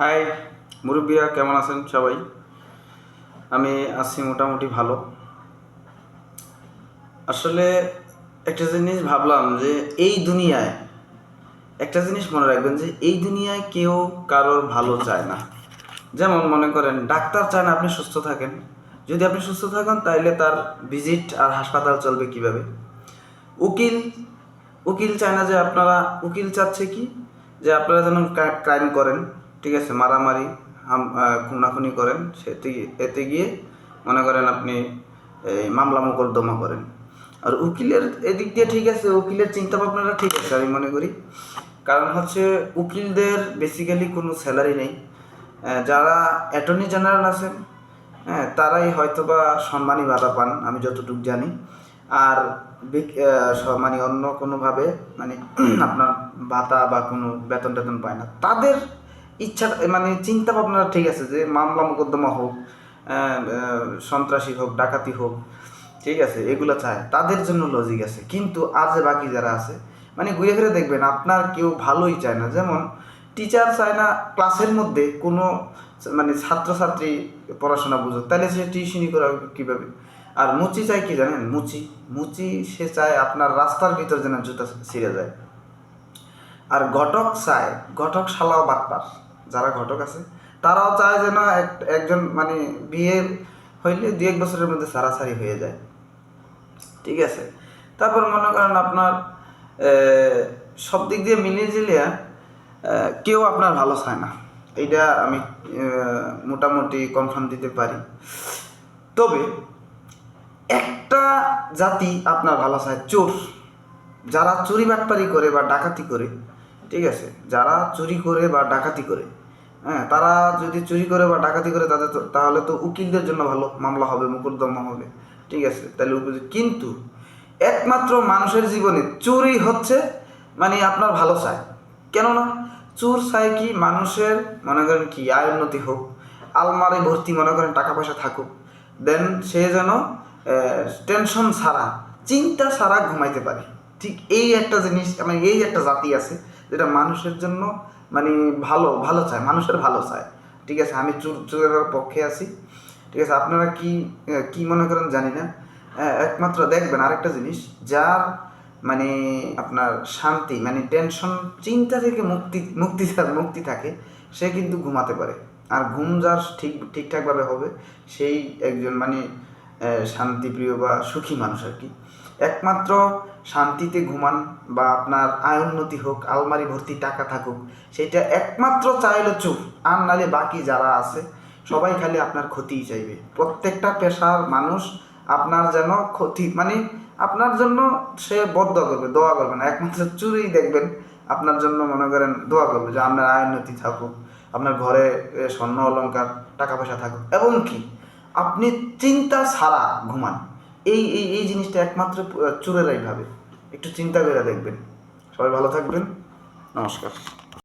High মুরব্বীরা কেমন আছেন সবাই? আমি আছি মোটামুটি ভালো। আসলে একটা জিনিস ভাবলাম যে এই দুনিয়ায়, একটা জিনিস মনে রাখবেন যে এই দুনিয়ায় কেউ কারোর ভালো চায় না। যেমন মনে করেন, ডাক্তার চায় না আপনি সুস্থ থাকেন। যদি আপনি সুস্থ থাকেন, তাইলে তার ভিজিট আর হাসপাতাল চলবে কীভাবে? উকিল উকিল চায় না যে আপনারা, উকিল চাচ্ছে কি? যে আপনারা যেন ক্রাইম করেন। ঠিক আছে, মারামারি খুনাখুনি করেন সেতে এতে গিয়ে মনে করেন আপনি এই মামলা মোকদ্দমা করেন। আর উকিলের এদিক দিয়ে ঠিক আছে, উকিলের চিন্তা ভাবনাটা ঠিক আছে, আমি মনে করি। কারণ হচ্ছে উকিলদের বেসিক্যালি কোনো স্যালারি নেই। যারা অ্যাটর্নি জেনারেল আছেন হ্যাঁ তারাই হয়তো বা সম্মানী ভাতা পান, আমি যতটুকু জানি। আর মানে অন্য কোনোভাবে মানে আপনার ভাতা বা কোনো বেতন টেতন পায় না। তাদের ইচ্ছা মানে চিন্তা ভাবনা ঠিক আছে যে মামলা মোকদ্দমা হোক সন্ত্রাসী হোক, ডাকাতি হোক, ঠিক আছে, এগুলো চায়। তাদের জন্য লজিক আছে। কিন্তু যে বাকি যারা আছে মানে ঘুরে ফিরে দেখবেন, আপনার কেউ ভালোই চায় না। যেমন টিচার চায় না ক্লাসের মধ্যে কোনো মানে ছাত্রছাত্রী পড়াশোনা বুঝুক, তাহলে সে টিউশনি করা কীভাবে? আর মুচি চায় কি জানেন? মুচি। মুচি, সে চায় আপনার রাস্তার ভিতর যেন জুতা ছিঁড়ে যায়। আর ঘটক চায়, ঘটক শালাও বাটপার। যারা ঘটক আছে, তারাও চায় যেন এক- একজন মানে বিয়ে হইলে দু এক বছরের মধ্যে সারাসারি হয়ে যায়। ঠিক আছে? তারপর মনে করেন আপনার সব দিক দিয়ে মিলিয়ে জিলিয়ে কেউ আপনার ভালো চায় না। এইটা আমি মোটামুটি কনফার্ম দিতে পারি। তবে একটা জাতি আপনার ভালো চায়, চোর। যারা চুরি বাটপারি করে বা ডাকাতি করে, ঠিক আছে? যারা চুরি করে বা ডাকাতি করে হ্যাঁ তারা যদি চুরি করে বা ডাকাতি করে তাদের তাহলে তো উকিলদের জন্য ভালো মামলা হবে মোকদ্দমা হবে। ঠিক আছে, তাহলে উকিল কিন্তু একমাত্র মানুষের জীবনে চুরি হচ্ছে মানে আপনার ভালো চায় কেননা চোর চায় কি মানুষের মনে করেন কি আয় উন্নতি হোক, আলমারি ভর্তি মনে করেন টাকা পয়সা থাকুক, দেন সে যেন টেনশন ছাড়া, চিন্তা ছাড়া ঘুমাইতে পারে। ঠিক এই একটা জিনিস মানে এই একটা জাতি আছে যেটা মানুষের জন্য মানে ভালো ভালো চায়, মানুষের ভালো চায়। ঠিক আছে, আমি চোর চোরের পক্ষে আছি। ঠিক আছে, আপনারা কি কি মনে করেন জানি না। একমাত্র দেখবেন আরেকটা জিনিস, যার মানে আপনার শান্তি মানে টেনশন, চিন্তা থেকে মুক্তি মুক্তি মুক্তি থাকে, সে কিন্তু ঘুমাতে পারে। আর ঘুম যার ঠিক, ঠিকঠাকভাবে হবে, সেই একজন মানে শান্তিপ্রিয় বা সুখী মানুষ আর কি। একমাত্র শান্তিতে ঘুমান বা আপনার আয় উন্নতি হোক, আলমারি ভর্তি টাকা থাকুক, সেটা একমাত্র চাইলো চুপ। আর নালে বাকি যারা আছে, সবাই খালি আপনার ক্ষতিই চাইবে। প্রত্যেকটা পেশার মানুষ আপনার যেন ক্ষতি মানে আপনার জন্য সে বদ্ধ করবে, দোয়া করবে না। একমাত্র চুরি দেখবেন আপনার জন্য মনে করেন দোয়া করবে যে আপনার আয় উন্নতি থাকুক, আপনার ঘরে স্বর্ণ অলঙ্কার টাকা পয়সা থাকুক। এবং কি, আপনি চিন্তা ছাড়া ঘুমান। এই এই এই জিনিসটা একমাত্র চোরেরাই ভাবে। একটু চিন্তা করে দেখবেন। সবাই ভালো থাকবেন। নমস্কার।